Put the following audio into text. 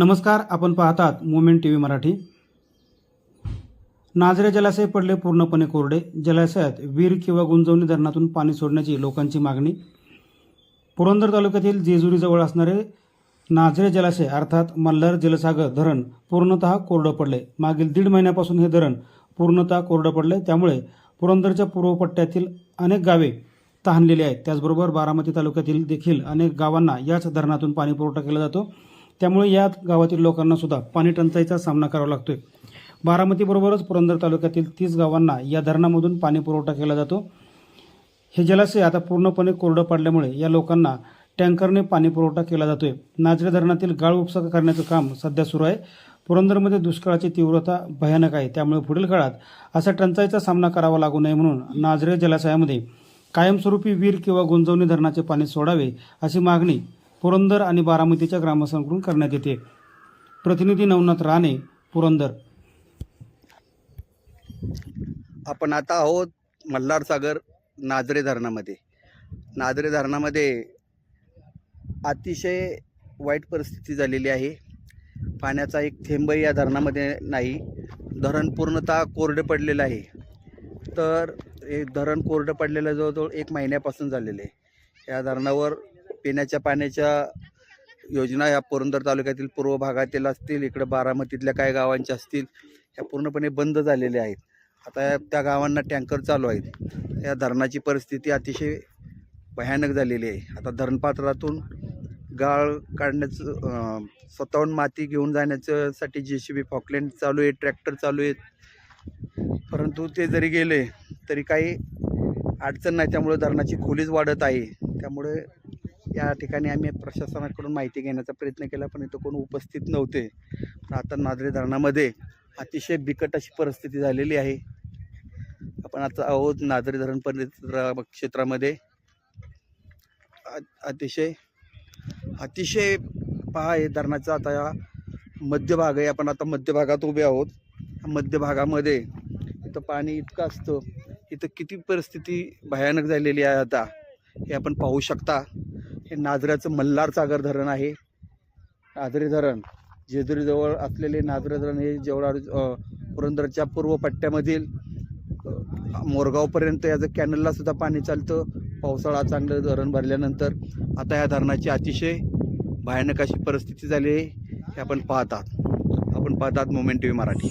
नमस्कार आपण पाहतात moment T V Marathi. Nazare जलाशय पडले पूर्णपणे कोरडे. जलाशयात वीर किंवा गुंजवणी धरणातून पाणी सोडण्याची लोकांची मागणी. पुरंदर तालुक्यातील जेजुरीजवळ असणारे नाझरे जलाशय अर्थात मल्हार जलसागर धरण पूर्णतः कोरडं पडले. मागील दीड महिन्यापासून हे धरण पूर्णतः कोरडं पडले. त्यामुळे पुरंदरच्या पूर्वपट्ट्यातील अनेक गावे तहानलेली आहेत. त्याचबरोबर बारामती तालुक्यातील देखील अनेक गावांना याच धरणातून पाणी पुरवठा केला जातो. त्यामुळे या गावातील लोकांना सुद्धा पाणी टंचाईचा सामना करावा लागतोय. बारामतीबरोबरच पुरंदर तालुक्यातील तीस गावांना या धरणामधून पाणी पुरवठा केला जातो. हे जलाशय आता पूर्णपणे कोरडं पडल्यामुळे या लोकांना टँकरने पाणी पुरवठा केला जातोय. नाजरे धरणातील गाळ उपसा करण्याचं काम सध्या सुरू आहे. पुरंदरमध्ये दुष्काळाची तीव्रता भयानक आहे. त्यामुळे पुढील काळात असा टंचाईचा सामना करावा लागू नये म्हणून नाजरे जलाशयामध्ये कायमस्वरूपी वीर किंवा गुंजवणी धरणाचे पाणी सोडावे अशी मागणी पुरंदर आणि बारामतीच्या ग्रामस्थांकडून करण्यात येते. प्रतिनिधी नवनाथ राणे पुरंदर. आपण आता आहोत मल्हार सागर नाजरे धरणामध्ये. नाजरे धरणामध्ये अतिशय वाईट परिस्थिती झालेली आहे. पाण्याचा एक थेंबही या धरणामध्ये नाही. धरण पूर्णतः कोरडे पडलेलं आहे. तर हे धरण कोरडं पडलेलं जवळजवळ एक महिन्यापासून झालेलं आहे. या धरणावर पिण्याच्या पाण्याच्या योजना या पुरंदर तालुक्यातील पूर्व भागातील असतील इकडं बारामतीतल्या काही गावांच्या असतील ह्या पूर्णपणे बंद झालेल्या आहेत. आता या- त्या गावांना टँकर चालू आहेत. या धरणाची परिस्थिती अतिशय भयानक झालेली आहे. आता धरणपात्रातून गाळ काढण्याचं स्वतःहून माती घेऊन जाण्याच्यासाठी जे सी बी फॉकलँड चालू आहे ट्रॅक्टर चालू आहेत. परंतु ते जरी गेले तरी काही अडचण नाही. त्यामुळे धरणाची खोलीच वाढत आहे. त्यामुळे या ठिकाणी आम्ही प्रशासनाकडून माहिती घेण्याचा प्रयत्न केला पण इथं कोण उपस्थित नव्हते. पण आता नादरे धरणामध्ये अतिशय बिकट अशी परिस्थिती झालेली आहे. आपण आता आहोत नादरे धरण परिसर क्षेत्रामध्ये. अतिशय अतिशय पहा हे धरणाचा आता या मध्यभाग आहे. आपण आता मध्यभागात उभे आहोत. मध्यभागामध्ये इथं पाणी इतकं असतं इथं किती परिस्थिती भयानक झालेली आहे आता हे आपण पाहू शकता. हे नाजऱ्याचं मल्हार सागर धरण आहे. नाझरे धरण जेजुरीजवळ असलेले नाजरे धरण हे जेवढा पुरंदरच्या पूर्व पट्ट्यामधील मोरगावपर्यंत याचं कॅनलला सुद्धा पाणी चालतं. पावसाळा चांगलं धरण भरल्यानंतर आता या धरणाची अतिशय भयानक अशी परिस्थिती झाली आहे. हे आपण पाहतात. आपण पाहतात मोमेंट टी व्ही मराठी.